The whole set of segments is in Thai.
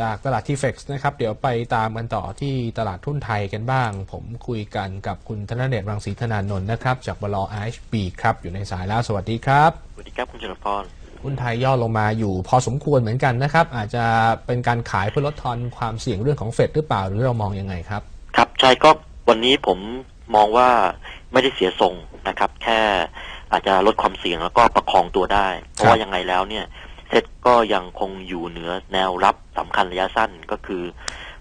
จากตลาดทีเฟกซ์นะครับ เดี๋ยวไปตามกันต่อที่ตลาดทุนไทยกันบ้าง ผมคุยกันกับคุณธนเดชรังสีธนานนท์นะครับ จากบลไอชบีครับ อยู่ในสายแล้วสวัสดีครับ สวัสดีครับคุณชลพรหุ้นไทยย่อลงมาอยู่พอสมควรเหมือนกันนะครับ อาจจะเป็นการขายเพื่อลดทอนความเสี่ยงเรื่องของเฟดหรือเปล่าหรือเรามองยังไงครับ ครับใช่ก็วันนี้ผมมองว่าไม่ได้เสียทรงนะครับ แค่อาจจะลดความเสี่ยงแล้วก็ประคองตัวได้ เพราะว่ายังไงแล้วเนี่ย เซ็ตก็ยังคงอยู่เหนือแนวรับสำคัญระยะสั้นก็คือ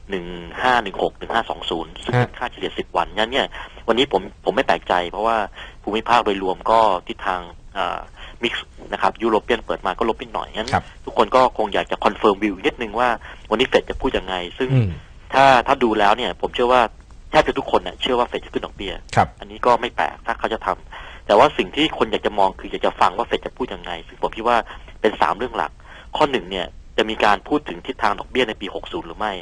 หนึ่งห้าหนึ่งหกหนึ่งห้าสองศูนย์ซึ่งเป็นค่าเฉลี่ยสิบวันงั้นเนี่ย วันนี้ผมผมไม่แปลกใจ เพราะว่าภูมิภาคโดยรวมก็ทิศทางมิกซ์นะครับยุโรเปียนเปิดมาก็ลบนิดหน่อยงั้นครับทุกคนก็คงอยากจะคอนเฟิร์มวิวนิดนึงว่าวันนี้เฟดจะพูดยังไง ซึ่งอืมถ้าถ้าดูแล้วเนี่ย ผมเชื่อว่าแทบจะทุกคนเนี่ยเชื่อว่าเฟดจะขึ้นดอกเบี้ยครับอันนี้ก็ไม่แปลกถ้าเขาจะทำ แต่ว่าสิ่งที่คนอยากจะมองคืออยากจะฟังว่าเฟดจะพูดยังไง ซึ่งผมคิดว่าเป็นสามเรื่องหลัก ข้อหนึ่งเนี่ยจะมีการพูดถึงทิศทางดอกเบี้ยในปี 60 หรือไม่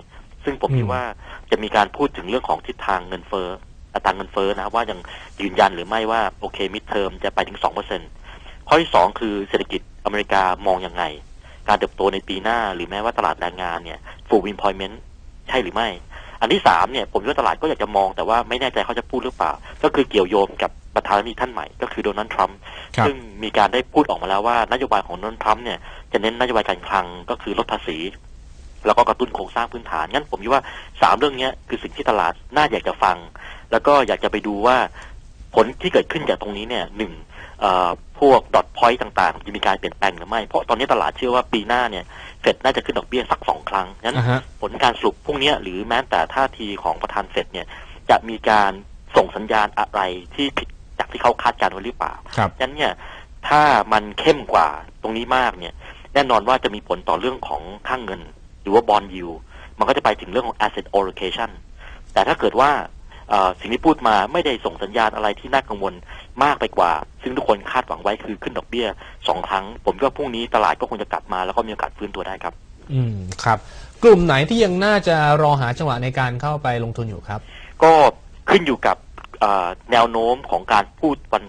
ซึ่งผมคิดว่าจะมีการพูดถึงเรื่องของทิศทางเงินเฟ้ออัตราเงินเฟ้อนะว่ายังยืนยันหรือไม่ว่าโอเคมิดเทอมจะไปถึง 2%ข้อที่สองคือเศรษฐกิจอเมริกามองยังไง การเติบโตในปีหน้าหรือแม้ว่าตลาดแรงงานเนี่ย full employment ใช่หรือไม่ อันที่สามเนี่ยผมว่าตลาดก็อยากจะมองแต่ว่าไม่แน่ใจเขาจะพูดหรือเปล่า ก็คือเกี่ยวโยงกับ ประธานาธิบดีท่านใหม่ก็คือโดนัลด์ทรัมป์ครับซึ่งมีการได้พูดออกมาแล้วว่านโยบายของโดนัลด์ทรัมป์เนี่ยจะเน้นนโยบายการคลังก็คือลดภาษี แล้วก็กระตุ้นโครงสร้างพื้นฐานงั้นผมคิดว่าสามเรื่องเนี้ยคือสิ่งที่ตลาดน่าอยากจะฟัง แล้วก็อยากจะไปดูว่าผลที่เกิดขึ้นจากตรงนี้เนี่ยหนึ่งเอ่อพวกดอทพอยต์ต่างๆ จะมีการเปลี่ยนแปลงหรือไม่ เพราะตอนนี้ตลาดเชื่อว่าปีหน้าเนี่ยเฟดน่าจะขึ้นดอกเบี้ยสักสองครั้งงั้นอ่าฮะผลการสรุปพวกเนี้ยหรือแม้แต่ท่าทีของประธานเฟดเนี่ยจะมีการส่งสัญญาณอะไรที่ผิด จากที่เขาคาดการณ์ไว้หรือเปล่าครับฉะนั้นเนี่ยถ้ามันเข้มกว่าตรงนี้มากเนี่ย แน่นอนว่าจะมีผลต่อเรื่องของค่างเงิน หรือว่าบอลยูมันก็จะไปถึงเรื่องของ asset allocation แต่ถ้าเกิดว่าเอ่อสิ่งที่พูดมาไม่ได้ส่งสัญญาณอะไรที่น่ากังวลมากไปกว่า ซึ่งทุกคนคาดหวังไว้คือขึ้นดอกเบี้ยสองครั้ง ผมก็พรุ่งนี้ตลาดก็คงจะกลับมาแล้วก็มีโอกาสฟื้นตัวได้ครับ อืมครับ กลุ่มไหนที่ยังน่าจะรอหาจังหวะในการเข้าไปลงทุนอยู่ครับ ก็ขึ้นอยู่กับเอ่อ แนวโน้มของการพูดวัน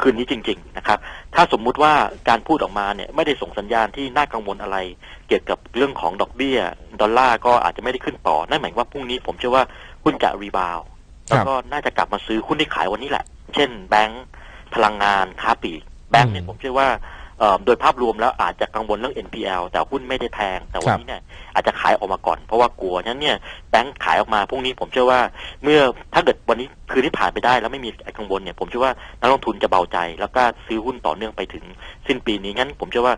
คืนนี้จริง ๆ นะครับ ถ้าสมมุติว่าการพูดออกมาเนี่ยไม่ได้ส่งสัญญาณที่น่ากังวลอะไร เกี่ยวกับเรื่องของดอกเบี้ย ดอลลาร์ก็อาจจะไม่ได้ขึ้นต่อ นั่นหมายความว่าพรุ่งนี้ผมเชื่อว่าหุ้นจะรีบาวด์ครับแล้วก็น่าจะกลับมาซื้อหุ้นที่ขายวันนี้แหละ เช่น แบงก์พลังงานค้าปลีกแบงก์เนี่ยผมเชื่อว่าเอ่อ โดยภาพรวมแล้วอาจจะกังวลเรื่อง NPL แต่หุ้นไม่ได้แพง แต่วันนี้เนี่ยอาจจะขายออกมาก่อน เพราะว่ากลัวฉะนั้นเนี่ยแบงก์ขายออกมาพรุ่งนี้ผมเชื่อว่าเมื่อถ้าเกิดวันนี้คืนที่ผ่านไปได้แล้วไม่มีไอ้กังวลเนี่ยผมเชื่อว่านักลงทุนจะเบาใจ แล้วก็ซื้อหุ้นต่อเนื่องไปถึงสิ้นปีนี้งั้น ผมเชื่อว่า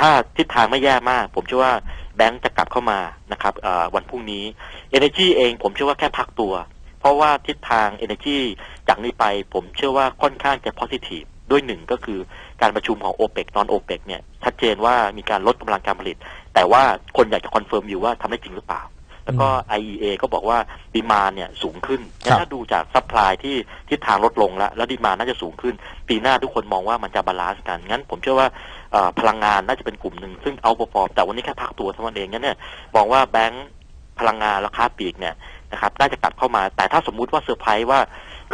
ถ้าทิศทางไม่แย่มาก ผมเชื่อว่าแบงก์จะกลับเข้ามานะครับเอ่อวันพรุ่งนี้ Energy เองผมเชื่อว่าแค่พักตัว เพราะว่าทิศทาง Energy จากนี้ไปผมเชื่อว่าค่อนข้างจะ positive ด้วยหนึ่งก็คือการประชุมของ OPEC ตอน OPEC เนี่ยชัดเจนว่ามีการลดกำลังการผลิต แต่ว่าคนอยากจะคอนเฟิร์มอยู่ว่าทำได้จริงหรือเปล่า แล้วก็ IEA ก็บอกว่าดีมาเนี่ยสูงขึ้นครับงั้น ถ้าดูจากซัพพลายที่ทิศทางลดลงแล้ว แล้วดีมาน่าจะสูงขึ้น ปีหน้าทุกคนมองว่ามันจะบาลานซ์กัน งั้นผมเชื่อว่าเอ่อพลังงานน่าจะเป็นกลุ่มหนึ่งซึ่งเอาปฟอร์มแต่วันนี้แค่พักตัวเท่านั้นเองงั้นเนี่ยมองว่าแบงก์พลังงานราคาปลีกเนี่ยนะครับน่าจะกลับเข้ามา แต่ถ้าสมมุติว่าเซอร์ไพรส์ว่า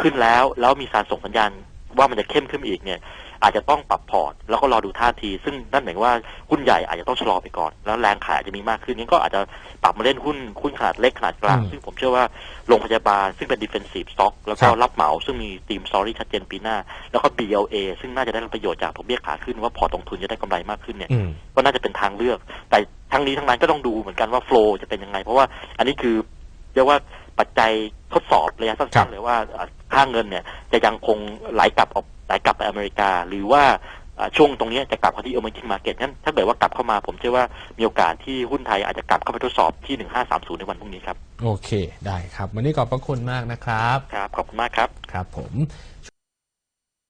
ขึ้นแล้วแล้วมีการส่งสัญญาณ ว่ามันจะเข้มขึ้นอีกเนี่ยอาจจะต้องปรับพอร์ต แล้วก็รอดูท่าที ซึ่งนั่นหมายความว่าหุ้นใหญ่อาจจะต้องชะลอไปก่อน แล้วแรงขายอาจจะมีมากขึ้นงั้นก็อาจจะปรับมาเล่นหุ้นหุ้นขนาดเล็กขนาดกลางอืมซึ่งผมเชื่อว่าโรงพยาบาล ซึ่งเป็น defensive stock แล้วก็ครับรับเหมา ซึ่งมีทีม story ชัดเจนปีหน้า แล้วก็ BLA ซึ่งน่าจะได้รับประโยชน์จากดอกเบี้ยขาขึ้นว่าพอร์ตลงทุนจะได้กำไรมากขึ้นเนี่ยอืมก็น่าจะเป็นทางเลือก แต่ทั้งนี้ทั้งนั้นก็ต้องดูเหมือนกันว่าโฟล์จะเป็นยังไง เพราะว่าอันนี้คือเรียกว่าปัจจัยทดสอบระยะครัสั้บนๆเลยว่าเอ่อ ค่าเงินเนี่ยจะยังคงไหลกลับออกไหลกลับไปอเมริกา หรือว่าเอ่อช่วงตรงเนี้ยจะกลับเข้าที่ emerging market งั้นถ้าเกิดว่ากลับเข้ามาผมเชื่อว่ามีโอกาสที่หุ้นไทยอาจจะกลับเข้าไปทดสอบที่ 1530 ในวันพรุ่งนี้ครับ โอเค ได้ครับ วันนี้ขอบพระคุณมากนะครับ ครับ ขอบคุณมากครับ ครับผม